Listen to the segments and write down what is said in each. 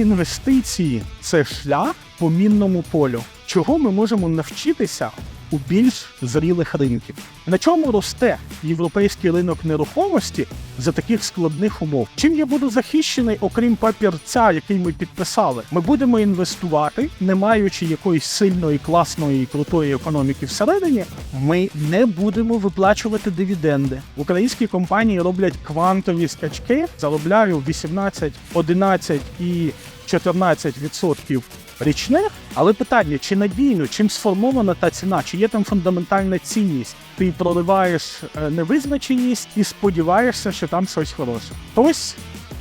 інвестиції це шлях по мінному полю, чого ми можемо навчитися у більш зрілих ринків. На чому росте європейський ринок нерухомості за таких складних умов? Чим я буду захищений, окрім папірця, який ми підписали? Ми будемо інвестувати, не маючи якоїсь сильної, класної і крутої економіки всередині. Ми не будемо виплачувати дивіденди. Українські компанії роблять квантові скачки, заробляю 18, 11 і 14% річних, але питання, чи надійно, чим сформована та ціна, чи є там фундаментальна цінність? Ти проливаєш е, невизначеність і сподіваєшся, що там щось хороше. Хтось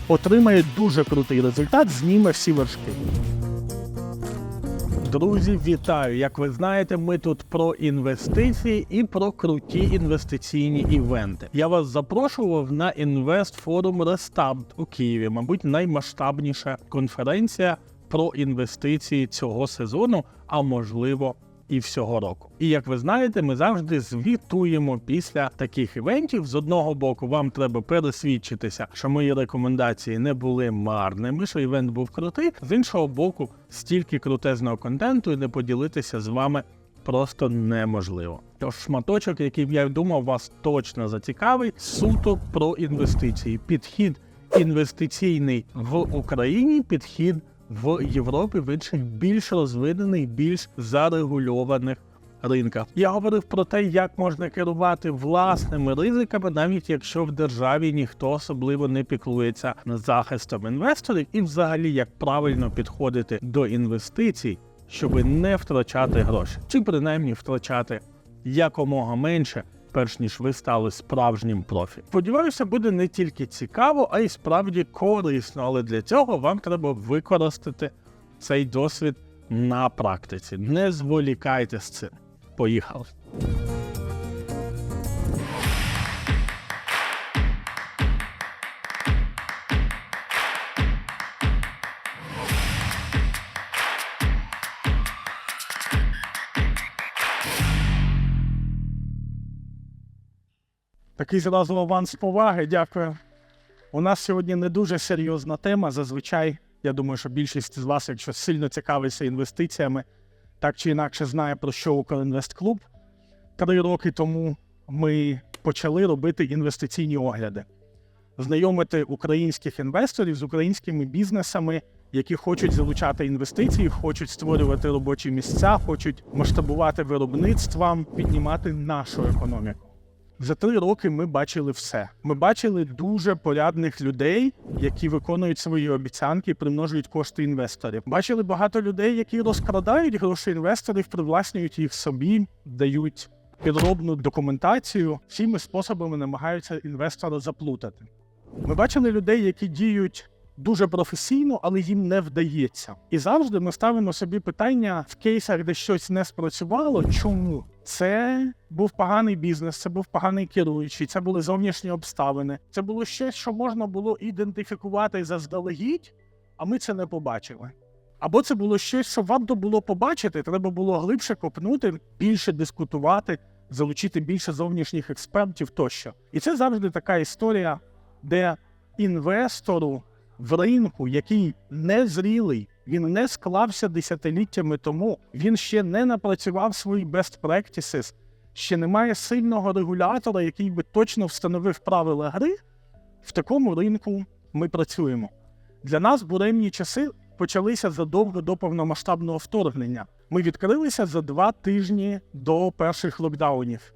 отримає дуже крутий результат, зніме всі вершки. Друзі, вітаю! Як ви знаєте, ми тут про інвестиції і про круті інвестиційні івенти. Я вас запрошував на інвестфорум Рестарт у Києві, мабуть, наймасштабніша конференція про інвестиції цього сезону, а можливо. І всього року. І як ви знаєте, ми завжди звітуємо після таких івентів. З одного боку, вам треба пересвідчитися, що мої рекомендації не були марними, що івент був крутий. З іншого боку, стільки крутезного контенту і не поділитися з вами просто неможливо. Тож шматочок, який я думав, вас точно зацікавить, суто про інвестиції. Підхід інвестиційний в Україні, підхід в Європі в інших більш розвинених, більш зарегульованих ринках. Я говорив про те, як можна керувати власними ризиками, навіть якщо в державі ніхто особливо не піклується захистом інвесторів, і взагалі як правильно підходити до інвестицій, щоб не втрачати гроші, чи принаймні втрачати якомога менше. Перш ніж ви стали справжнім профі. Сподіваюся, буде не тільки цікаво, а й справді корисно. Але для цього вам треба використати цей досвід на практиці. Не зволікайте з цим. Поїхали. Такий зразу аванс поваги, дякую. У нас сьогодні не дуже серйозна тема. Зазвичай, я думаю, що більшість з вас, якщо сильно цікавиться інвестиціями, так чи інакше знає про що Укрінвест Клуб. Три роки тому ми почали робити інвестиційні огляди, знайомити українських інвесторів з українськими бізнесами, які хочуть залучати інвестиції, хочуть створювати робочі місця, хочуть масштабувати виробництва, піднімати нашу економіку. За три роки ми бачили все. Ми бачили дуже порядних людей, які виконують свої обіцянки, і примножують кошти інвесторів. Бачили багато людей, які розкрадають гроші інвесторів, привласнюють їх собі, дають підробну документацію. Всіми способами намагаються інвестора заплутати. Ми бачили людей, які діють дуже професійно, але їм не вдається. І завжди ми ставимо собі питання в кейсах, де щось не спрацювало. Чому? Це був поганий бізнес, це був поганий керуючий, це були зовнішні обставини. Це було щось, що можна було ідентифікувати заздалегідь, а ми це не побачили. Або це було щось, що варто було побачити, треба було глибше копнути, більше дискутувати, залучити більше зовнішніх експертів тощо. І це завжди така історія, де інвестору в ринку, який незрілий, він не склався десятиліттями тому, він ще не напрацював свої best practices, ще немає сильного регулятора, який би точно встановив правила гри. В такому ринку ми працюємо. Для нас буремні часи почалися задовго до повномасштабного вторгнення. Ми відкрилися за два тижні до перших локдаунів.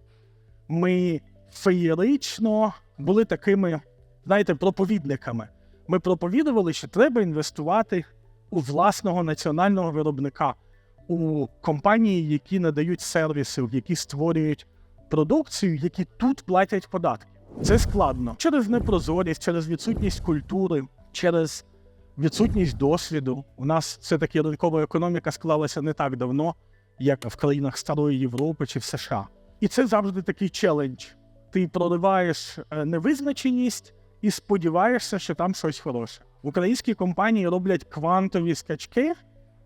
Ми феєрично були такими, знаєте, проповідниками. Ми проповідували, що треба інвестувати у власного національного виробника, у компанії, які надають сервіси, які створюють продукцію, які тут платять податки. Це складно через непрозорість, через відсутність культури, через відсутність досвіду. У нас все-таки ринкова економіка склалася не так давно, як в країнах Старої Європи чи в США. І це завжди такий челендж. Ти прориваєш е, невизначеність і сподіваєшся, що там щось хороше. Українські компанії роблять квантові скачки,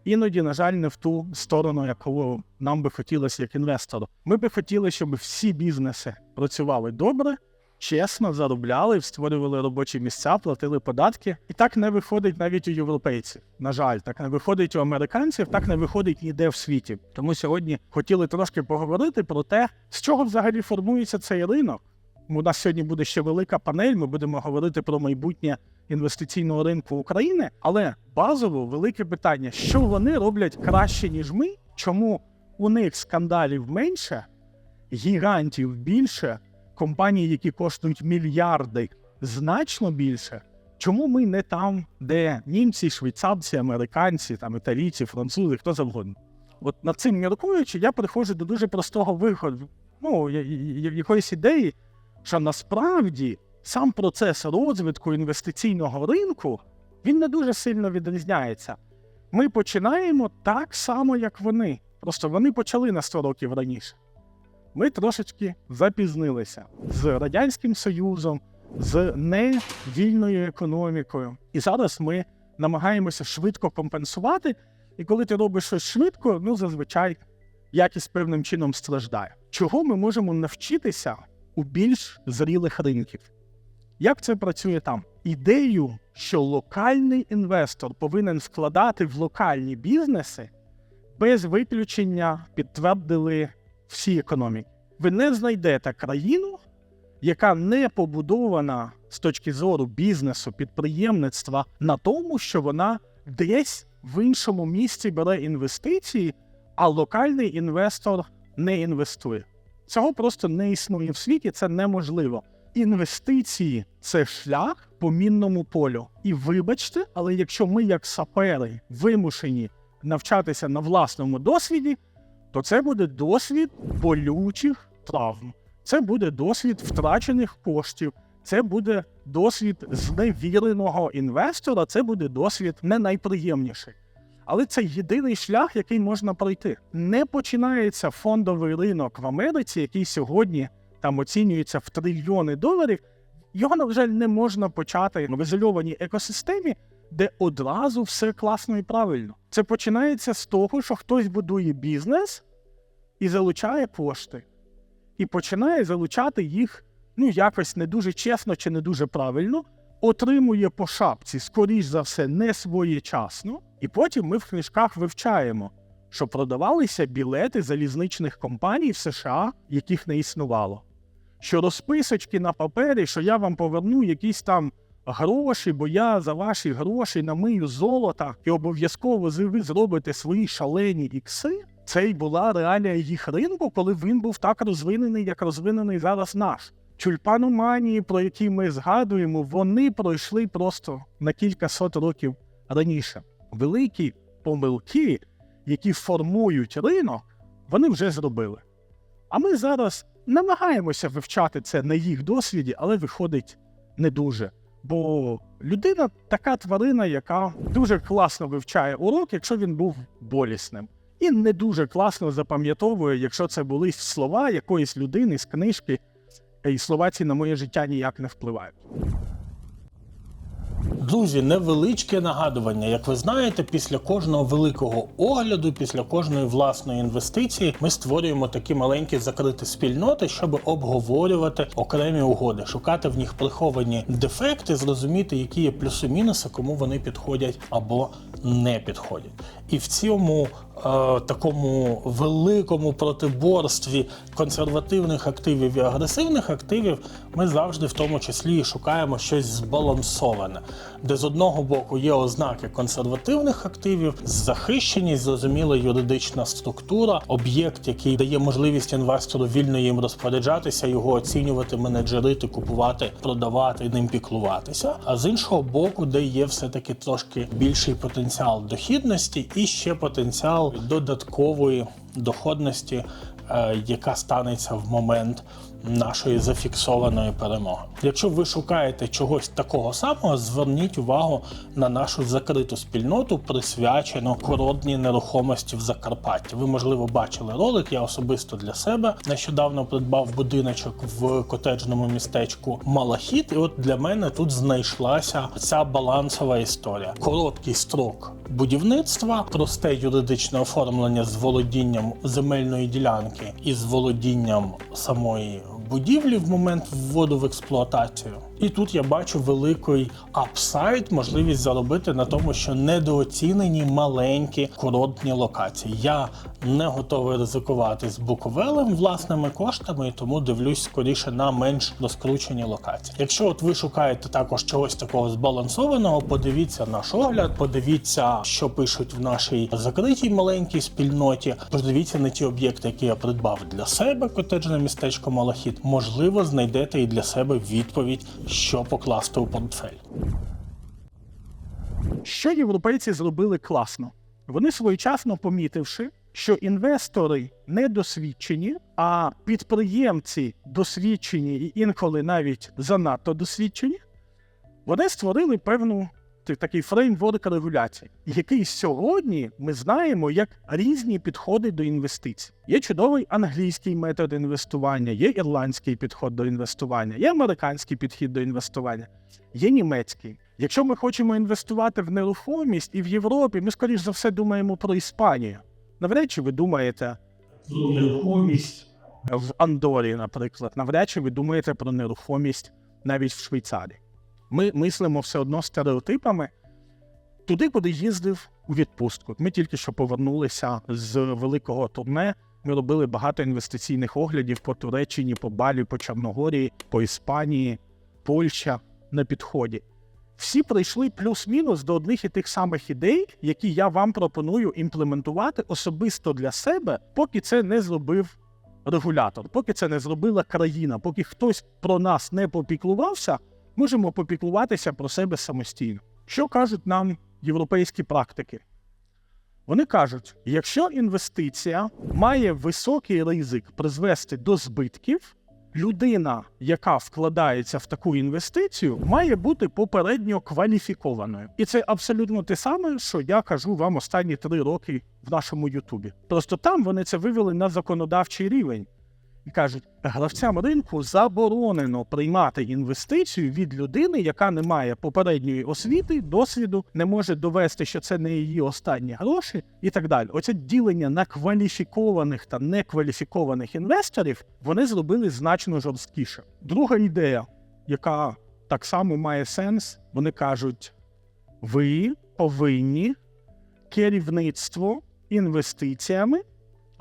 іноді, на жаль, не в ту сторону, яку нам би хотілося як інвестору. Ми би хотіли, щоб всі бізнеси працювали добре, чесно заробляли, створювали робочі місця, платили податки. І так не виходить навіть у європейців. На жаль, так не виходить у американців, так не виходить ніде в світі. Тому сьогодні хотіли трошки поговорити про те, з чого взагалі формується цей ринок. У нас сьогодні буде ще велика панель. Ми будемо говорити про майбутнє інвестиційного ринку України. Але базово велике питання: що вони роблять краще ніж ми? Чому у них скандалів менше, гігантів більше, компаній, які коштують мільярди, значно більше? Чому ми не там, де німці, швейцарці, американці, там італійці, французи, хто завгодно? От над цим міркуючи, я приходжу до дуже простого виходу. Ну, якоїсь ідеї, що насправді сам процес розвитку інвестиційного ринку він не дуже сильно відрізняється. Ми починаємо так само, як вони. Просто вони почали на 100 років раніше. Ми трошечки запізнилися з Радянським Союзом, з невільною економікою. І зараз ми намагаємося швидко компенсувати. І коли ти робиш щось швидко, ну зазвичай якість певним чином страждає. Чого ми можемо навчитися у більш зрілих ринків? Як це працює там? Ідею, що локальний інвестор повинен вкладати в локальні бізнеси, без виключення підтвердили всі економіки. Ви не знайдете країну, яка не побудована з точки зору бізнесу, підприємництва на тому, що вона десь в іншому місці бере інвестиції, а локальний інвестор не інвестує. Цього просто не існує в світі, це неможливо. Інвестиції це шлях по мінному полю. І вибачте, але якщо ми, як сапери, вимушені навчатися на власному досвіді, то це буде досвід болючих травм. Це буде досвід втрачених коштів. Це буде досвід зневіреного інвестора, це буде досвід не найприємніший. Але це єдиний шлях, який можна пройти. Не починається фондовий ринок в Америці, який сьогодні там оцінюється в трильйони доларів. Його, на жаль, не можна почати в ізольованій екосистемі, де одразу все класно і правильно. Це починається з того, що хтось будує бізнес і залучає кошти, і починає залучати їх ну якось не дуже чесно чи не дуже правильно, отримує по шапці, скоріш за все, не своєчасно, і потім ми в книжках вивчаємо, що продавалися білети залізничних компаній в США, яких не існувало. Що розписочки на папері, що я вам поверну якісь там гроші, бо я за ваші гроші намию золота і обов'язково ви зробите свої шалені ікси. Це й була реалія їх ринку, коли він був так розвинений, як розвинений зараз наш. Тюльпаноманії, про які ми згадуємо, вони пройшли просто на кілька сот років раніше. Великі помилки, які формують ринок, вони вже зробили. А ми зараз намагаємося вивчати це на їх досвіді, але виходить не дуже. Бо людина така тварина, яка дуже класно вивчає урок, якщо він був болісним, і не дуже класно запам'ятовує, якщо це були слова якоїсь людини з книжки, і слова ці на моє життя ніяк не впливають. Друзі, невеличке нагадування. Як ви знаєте, після кожного великого огляду, після кожної власної інвестиції, ми створюємо такі маленькі закриті спільноти, щоб обговорювати окремі угоди, шукати в них приховані дефекти, зрозуміти, які є плюси-мінуси, кому вони підходять або не підходять. І в цьому е, такому великому протиборстві консервативних активів і агресивних активів ми завжди в тому числі шукаємо щось збалансоване, де з одного боку є ознаки консервативних активів, захищеність, зрозуміла юридична структура, об'єкт, який дає можливість інвестору вільно їм розпоряджатися, його оцінювати, менеджерити, купувати, продавати, ним піклуватися. А з іншого боку, де є все-таки трошки більший потенціал дохідності і ще потенціал додаткової доходності, е, яка станеться в момент нашої зафіксованої перемоги. Якщо ви шукаєте чогось такого самого, зверніть увагу на нашу закриту спільноту, присвячену коротній нерухомості в Закарпатті. Ви, можливо, бачили ролик. Я особисто для себе нещодавно придбав будиночок в котеджному містечку Малахіт. І от для мене тут знайшлася ця балансова історія. Короткий строк будівництва, просте юридичне оформлення з володінням земельної ділянки і з володінням самої будівлі в момент вводу в експлуатацію. І тут я бачу великий апсайд, можливість заробити на тому, що недооцінені маленькі курортні локації. Я не готовий ризикувати з Буковелем власними коштами, і тому дивлюсь скоріше на менш розкручені локації. Якщо от ви шукаєте також чогось такого збалансованого, подивіться наш огляд, подивіться, що пишуть в нашій закритій маленькій спільноті. Подивіться на ті об'єкти, які я придбав для себе, котеджне містечко Малахіт. Можливо, знайдете і для себе відповідь, що покласти у портфель. Що європейці зробили класно? Вони своєчасно помітивши, що інвестори не досвідчені, а підприємці досвідчені і інколи навіть занадто досвідчені, вони створили певну такий фреймворк регуляції, який сьогодні ми знаємо як різні підходи до інвестицій. Є чудовий англійський метод інвестування, є ірландський підход до інвестування, є американський підхід до інвестування, є німецький. Якщо ми хочемо інвестувати в нерухомість і в Європі, ми скоріш за все думаємо про Іспанію. Навряд чи ви думаєте про нерухомість в Андорі, наприклад. Навряд чи ви думаєте про нерухомість навіть в Швейцарії. Ми мислимо все одно стереотипами туди, куди їздив у відпустку. Ми тільки що повернулися з великого турне. Ми робили багато інвестиційних оглядів по Туреччині, по Балі, по Чорногорії, по Іспанії, Польща на підході. Всі прийшли плюс-мінус до одних і тих самих ідей, які я вам пропоную імплементувати особисто для себе, поки це не зробив регулятор, поки це не зробила країна, поки хтось про нас не попіклувався, можемо попіклуватися про себе самостійно. Що кажуть нам європейські практики? Вони кажуть: якщо інвестиція має високий ризик призвести до збитків, людина, яка вкладається в таку інвестицію, має бути попередньо кваліфікованою. І це абсолютно те саме, що я кажу вам останні три роки в нашому Ютубі. Просто там вони це вивели на законодавчий рівень. І кажуть, гравцям ринку заборонено приймати інвестицію від людини, яка не має попередньої освіти, досвіду, не може довести, що це не її останні гроші, і так далі. Оце ділення на кваліфікованих та некваліфікованих інвесторів вони зробили значно жорсткіше. Друга ідея, яка так само має сенс, вони кажуть: ви повинні керівництво інвестиціями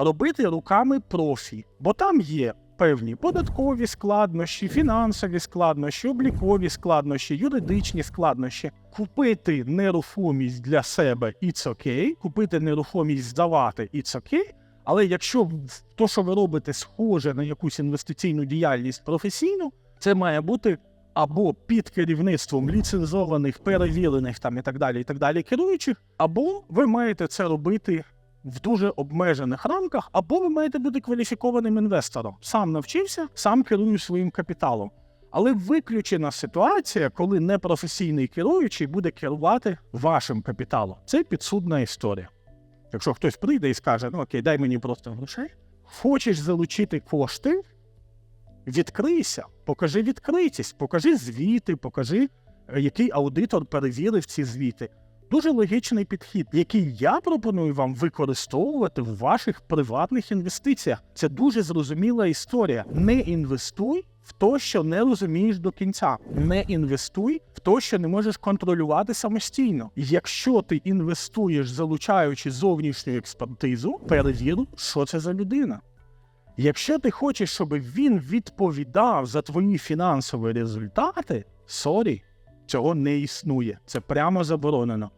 робити руками профі, бо там є певні податкові складнощі, фінансові складнощі, облікові складнощі, юридичні складнощі. Купити нерухомість для себе it's окей, купити нерухомість здавати it's окей. Але якщо то, що ви робите, схоже на якусь інвестиційну діяльність професійну, це має бути або під керівництвом ліцензованих, перевірених там і так далі, і так далі керуючих, або ви маєте це робити в дуже обмежених рамках, або ви маєте бути кваліфікованим інвестором. Сам навчився, сам керую своїм капіталом. Але виключена ситуація, коли непрофесійний керуючий буде керувати вашим капіталом. Це підсудна історія. Якщо хтось прийде і скаже, ну окей, дай мені просто грошей, хочеш залучити кошти, відкрийся, покажи відкритість, покажи звіти, покажи, е, який аудитор перевірив ці звіти. Дуже логічний підхід, який я пропоную вам використовувати в ваших приватних інвестиціях. Це дуже зрозуміла історія. Не інвестуй в те, що не розумієш до кінця. Не інвестуй в те, що не можеш контролювати самостійно. Якщо ти інвестуєш, залучаючи зовнішню експертизу, перевір, що це за людина. Якщо ти хочеш, щоб він відповідав за твої фінансові результати, сорі, цього не існує. Це прямо заборонено.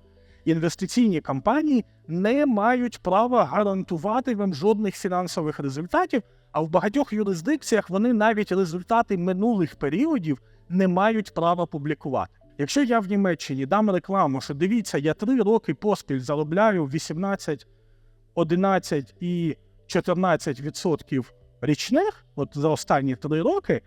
Інвестиційні компанії не мають права гарантувати вам жодних фінансових результатів, а в багатьох юрисдикціях вони навіть результати минулих періодів не мають права публікувати. Якщо я в Німеччині дам рекламу, що дивіться, я три роки поспіль заробляю 18, 11 і 14% річних, от за останні три роки,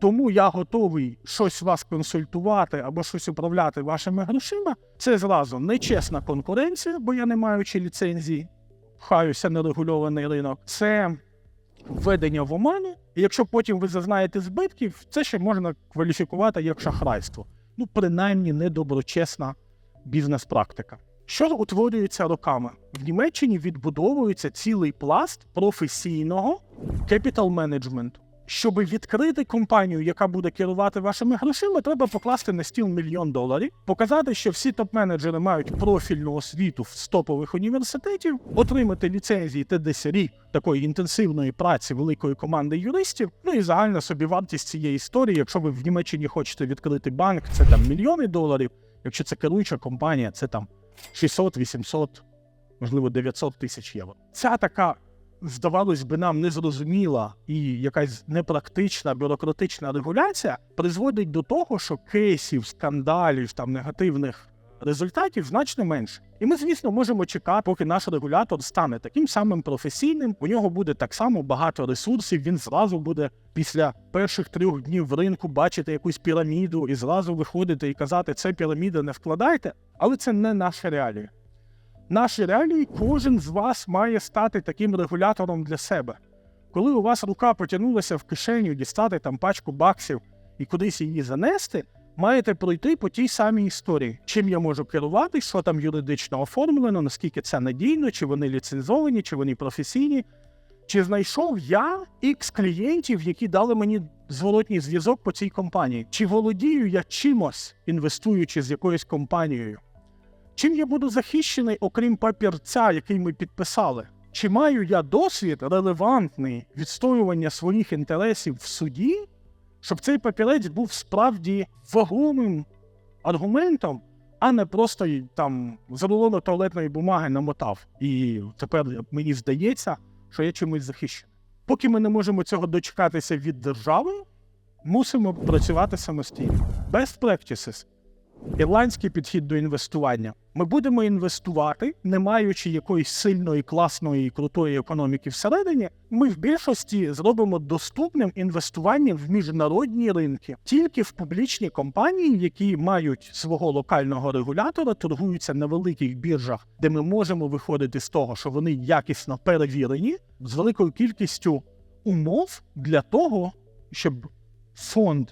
тому я готовий щось вас консультувати або щось управляти вашими грошима. Це зразу нечесна конкуренція, бо я не маючи ліцензії, пхаюся нерегульований ринок. Це введення в оману. І якщо потім ви зазнаєте збитків, це ще можна кваліфікувати як шахрайство. Ну, принаймні, недоброчесна бізнес-практика. Що утворюється роками? В Німеччині відбудовується цілий пласт професійного кепітал менеджменту. Щоб відкрити компанію, яка буде керувати вашими грошима, треба покласти на стіл мільйон доларів, показати, що всі топ-менеджери мають профільну освіту з топових університетів, отримати ліцензії та десь такої інтенсивної праці великої команди юристів. Ну і загальна собівартість цієї історії. Якщо ви в Німеччині хочете відкрити банк, це там мільйони доларів. Якщо це керуюча компанія, це там 600, 800, можливо, 900 тисяч євро. Ця така здавалось би, нам незрозуміла і якась непрактична бюрократична регуляція призводить до того, що кейсів, скандалів, там негативних результатів значно менше. І ми, звісно, можемо чекати, поки наш регулятор стане таким самим професійним. У нього буде так само багато ресурсів. Він зразу буде після перших трьох днів в ринку бачити якусь піраміду і зразу виходити і казати, це піраміда не вкладайте. Але це не наша реалія наші реалії кожен з вас має стати таким регулятором для себе. Коли у вас рука потягнулася в кишеню дістати там пачку баксів і кудись її занести, маєте пройти по тій самій історії. Чим я можу керувати, що там юридично оформлено, наскільки це надійно, чи вони ліцензовані, чи вони професійні. Чи знайшов я ікс клієнтів, які дали мені зворотній зв'язок по цій компанії? Чи володію я чимось, інвестуючи з якоюсь компанією? Чим я буду захищений, окрім папірця, який ми підписали? Чи маю я досвід релевантний відстоювання своїх інтересів в суді, щоб цей папірець був справді вагомим аргументом, а не просто там за рулону туалетної бумаги намотав. І тепер мені здається, що я чимось захищений. Поки ми не можемо цього дочекатися від держави, мусимо працювати самостійно. Best practices ірландський підхід до інвестування. Ми будемо інвестувати, не маючи якоїсь сильної, класної і крутої економіки всередині. Ми в більшості зробимо доступним інвестування в міжнародні ринки, тільки в публічні компанії, які мають свого локального регулятора, торгуються на великих біржах, де ми можемо виходити з того, що вони якісно перевірені з великою кількістю умов для того, щоб фонд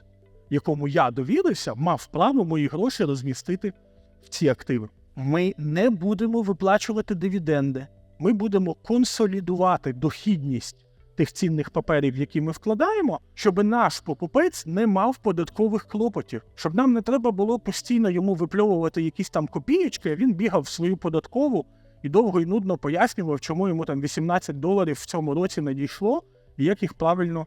якому я довірився, мав право мої гроші розмістити в ці активи. Ми не будемо виплачувати дивіденди. Ми будемо консолідувати дохідність тих цінних паперів, які ми вкладаємо, щоб наш покупець не мав податкових клопотів, щоб нам не треба було постійно йому випльовувати якісь там копієчки, він бігав в свою податкову і довго і нудно пояснював, чому йому там 18 доларів в цьому році надійшло, і як їх правильно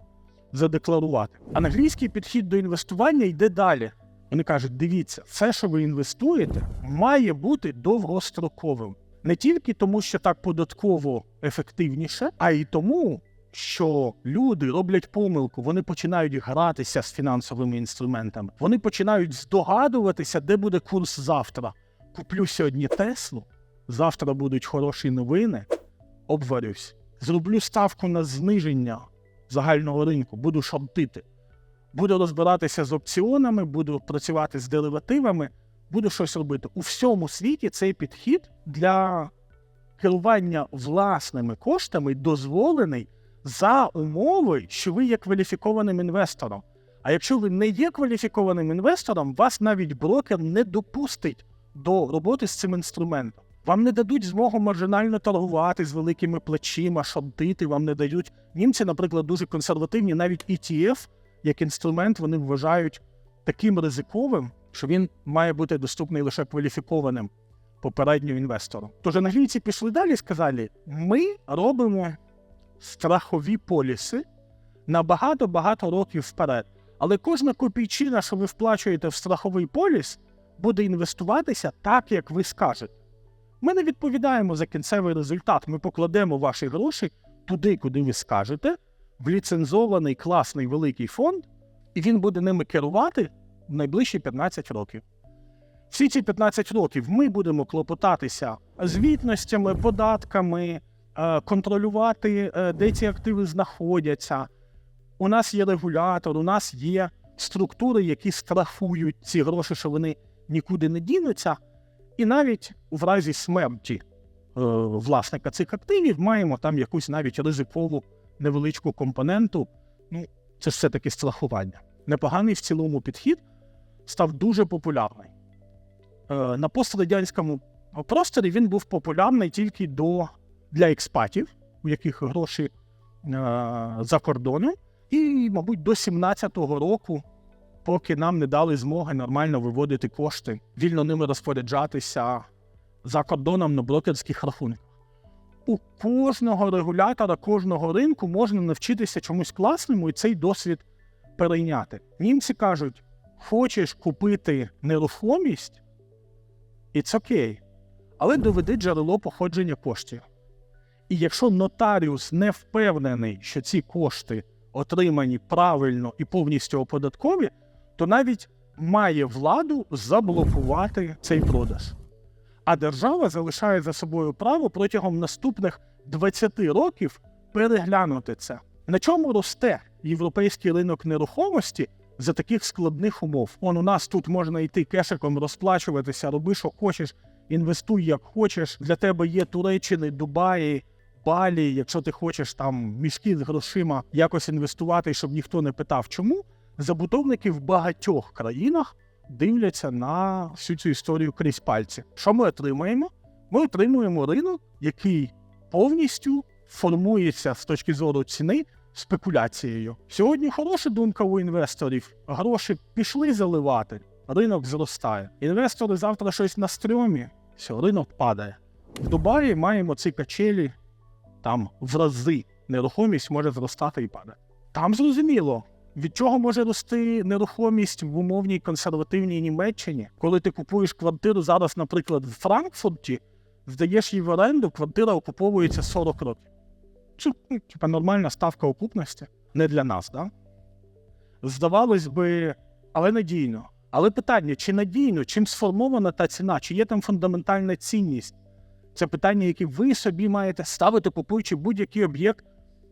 задекларувати. Англійський підхід до інвестування йде далі. Вони кажуть: дивіться, все, що ви інвестуєте, має бути довгостроковим. Не тільки тому, що так податково ефективніше, а й тому, що люди роблять помилку, вони починають гратися з фінансовими інструментами. Вони починають здогадуватися, де буде курс завтра. Куплю сьогодні Теслу, завтра будуть хороші новини, обварюсь. Зроблю ставку на зниження загального ринку, буду шортити, буду розбиратися з опціонами, буду працювати з деривативами, буду щось робити. У всьому світі цей підхід для керування власними коштами дозволений за умови, що ви є кваліфікованим інвестором. А якщо ви не є кваліфікованим інвестором, вас навіть брокер не допустить до роботи з цим інструментом. Вам не дадуть змогу маржинально торгувати з великими плечима, шортити, вам не дають. Німці, наприклад, дуже консервативні, навіть ETF як інструмент вони вважають таким ризиковим, що він має бути доступний лише кваліфікованим попередньо інвестором. Тож англійці пішли далі і сказали: ми робимо страхові поліси на багато-багато років вперед. Але кожна копійчина, що ви вплачуєте в страховий поліс, буде інвестуватися так, як ви скажете. Ми не відповідаємо за кінцевий результат. Ми покладемо ваші гроші туди, куди ви скажете, в ліцензований класний великий фонд, і він буде ними керувати в найближчі 15 років. Всі ці 15 років ми будемо клопотатися звітностями, податками, е, контролювати, е, де ці активи знаходяться. У нас є регулятор, у нас є структури, які страхують ці гроші, що вони нікуди не дінуться. І навіть в разі смерті е, власника цих активів маємо там якусь навіть ризикову невеличку компоненту. Ну, це все-таки страхування. Непоганий в цілому підхід став дуже популярний. Е, на пострадянському просторі він був популярний тільки до, для експатів, у яких гроші е, за кордоном, І, мабуть, до 17-го року, поки нам не дали змоги нормально виводити кошти, вільно ними розпоряджатися за кордоном на брокерських рахунках. У кожного регулятора, кожного ринку можна навчитися чомусь класному і цей досвід перейняти. Німці кажуть: хочеш купити нерухомість, це окей, але доведи джерело походження коштів. І якщо нотаріус не впевнений, що ці кошти отримані правильно і повністю оподаткові, то навіть має владу заблокувати цей продаж. А держава залишає за собою право протягом наступних 20 років переглянути це. На чому росте європейський ринок нерухомості за таких складних умов? Он у нас тут можна йти кешиком розплачуватися, роби, що хочеш, інвестуй як хочеш. Для тебе є Туреччини, Дубаї, Балі. Якщо ти хочеш там мішки з грошима якось інвестувати, щоб ніхто не питав, чому забудовники в багатьох країнах дивляться на всю цю історію крізь пальці. Що ми отримаємо? Ми отримуємо ринок, який повністю формується з точки зору ціни спекуляцією. Сьогодні хороша думка у інвесторів. Гроші пішли заливати, ринок зростає. Інвестори завтра щось на стрьомі, все, ринок падає. В Дубаї маємо ці качелі, там в рази нерухомість може зростати і падати. Там зрозуміло, від чого може рости нерухомість в умовній консервативній Німеччині, коли ти купуєш квартиру зараз, наприклад, в Франкфурті, здаєш її в оренду, квартира окуповується 40 років. Чи, типа нормальна ставка окупності не для нас, да? Здавалось би, але надійно. Але питання: чи надійно, чим сформована та ціна, чи є там фундаментальна цінність? Це питання, яке ви собі маєте ставити, купуючи будь-який об'єкт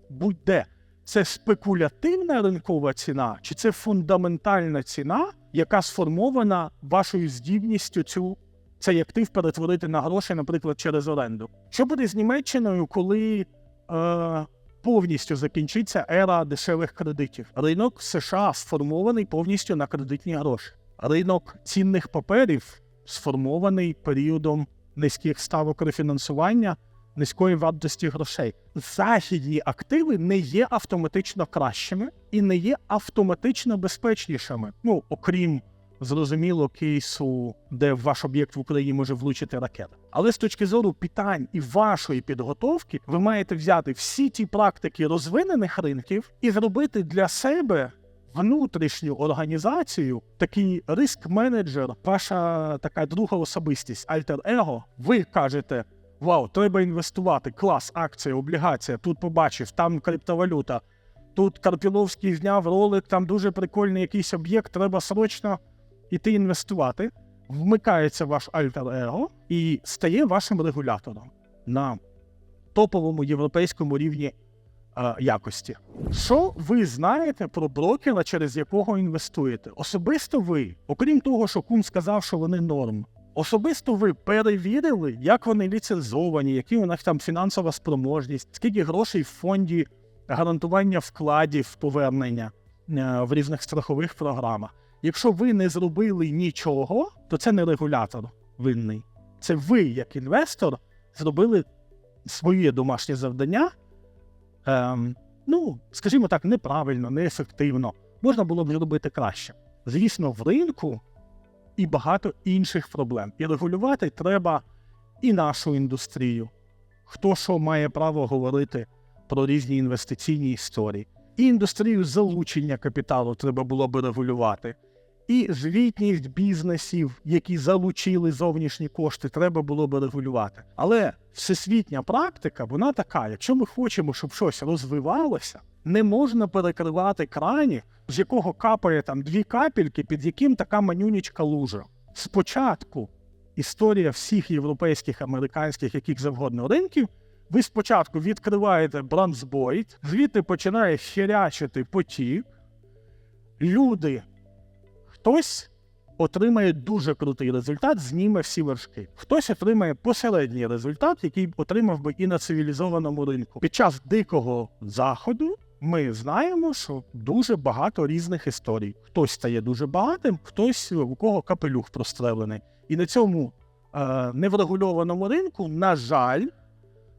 будь-де. Це спекулятивна ринкова ціна, чи це фундаментальна ціна, яка сформована вашою здібністю цю цей актив перетворити на гроші, наприклад, через оренду? Що буде з Німеччиною, коли е, повністю закінчиться ера дешевих кредитів? Ринок США сформований повністю на кредитні гроші. Ринок цінних паперів сформований періодом низьких ставок рефінансування низької вартості грошей. Західні активи не є автоматично кращими і не є автоматично безпечнішими. Ну, окрім зрозуміло кейсу, де ваш об'єкт в Україні може влучити ракета. Але з точки зору питань і вашої підготовки, ви маєте взяти всі ті практики розвинених ринків і зробити для себе. Внутрішню організацію, такий риск-менеджер, ваша така друга особистість, альтер-его, ви кажете, Вау, треба інвестувати. Клас, акція, облігація. Тут побачив, там криптовалюта. Тут Карпіловський зняв ролик, там дуже прикольний якийсь об'єкт, треба срочно йти інвестувати. Вмикається ваш альтер-его і стає вашим регулятором на топовому європейському рівні е, якості. Що ви знаєте про брокера, через якого інвестуєте? Особисто ви, окрім того, що кум сказав, що вони норм. Особисто ви перевірили, як вони ліцензовані, які у них там фінансова спроможність, скільки грошей в фонді гарантування вкладів повернення е, в різних страхових програмах. Якщо ви не зробили нічого, то це не регулятор винний. Це ви, як інвестор, зробили своє домашнє завдання. Ем, ну, скажімо так, неправильно, неефективно. Можна було б зробити краще. Звісно, в ринку і багато інших проблем. І регулювати треба і нашу індустрію. Хто що має право говорити про різні інвестиційні історії. І індустрію залучення капіталу треба було би регулювати. І звітність бізнесів, які залучили зовнішні кошти, треба було би регулювати. Але всесвітня практика, вона така: якщо ми хочемо, щоб щось розвивалося, не можна перекривати крані, з якого капає там дві капельки, під яким така манюнічка лужа. Спочатку історія всіх європейських, американських, яких завгодно ринків. Ви спочатку відкриваєте бранцбойт, звідти починає херячити потік. Люди, хтось отримає дуже крутий результат, зніме всі вершки. Хтось отримає посередній результат, який отримав би і на цивілізованому ринку. Під час дикого заходу ми знаємо, що дуже багато різних історій. Хтось стає дуже багатим, хтось у кого капелюх прострелений. І на цьому е, неврегульованому ринку, на жаль,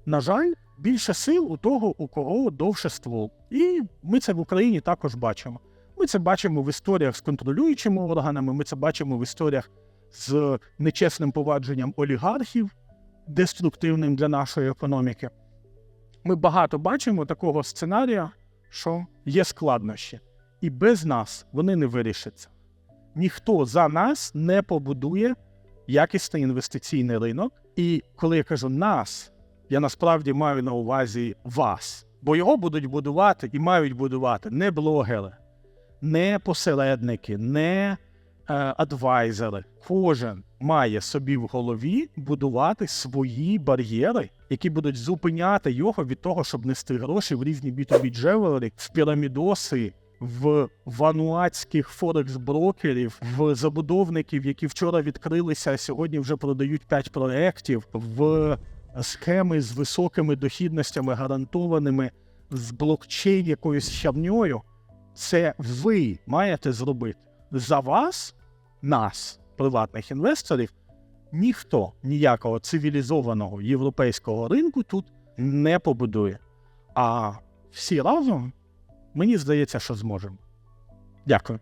на жаль, більше сил у того, у кого довше ствол. І ми це в Україні також бачимо. Це бачимо в історіях з контролюючими органами, ми це бачимо в історіях з нечесним повадженням олігархів, деструктивним для нашої економіки. Ми багато бачимо такого сценарія, що є складнощі, і без нас вони не вирішаться. Ніхто за нас не побудує якісний інвестиційний ринок. І коли я кажу нас, я насправді маю на увазі вас, бо його будуть будувати і мають будувати не блогери, не посередники, не е, адвайзери. Кожен має собі в голові будувати свої бар'єри, які будуть зупиняти його від того, щоб нести гроші в різні B2B джевелері, в пірамідоси, в вануатських форекс-брокерів, в забудовників, які вчора відкрилися, а сьогодні вже продають 5 проєктів, в схеми з високими дохідностями, гарантованими з блокчейн якоюсь херньою. Це ви маєте зробити. За вас, нас, приватних інвесторів, ніхто ніякого цивілізованого європейського ринку тут не побудує. А всі разом, мені здається, що зможемо. Дякую.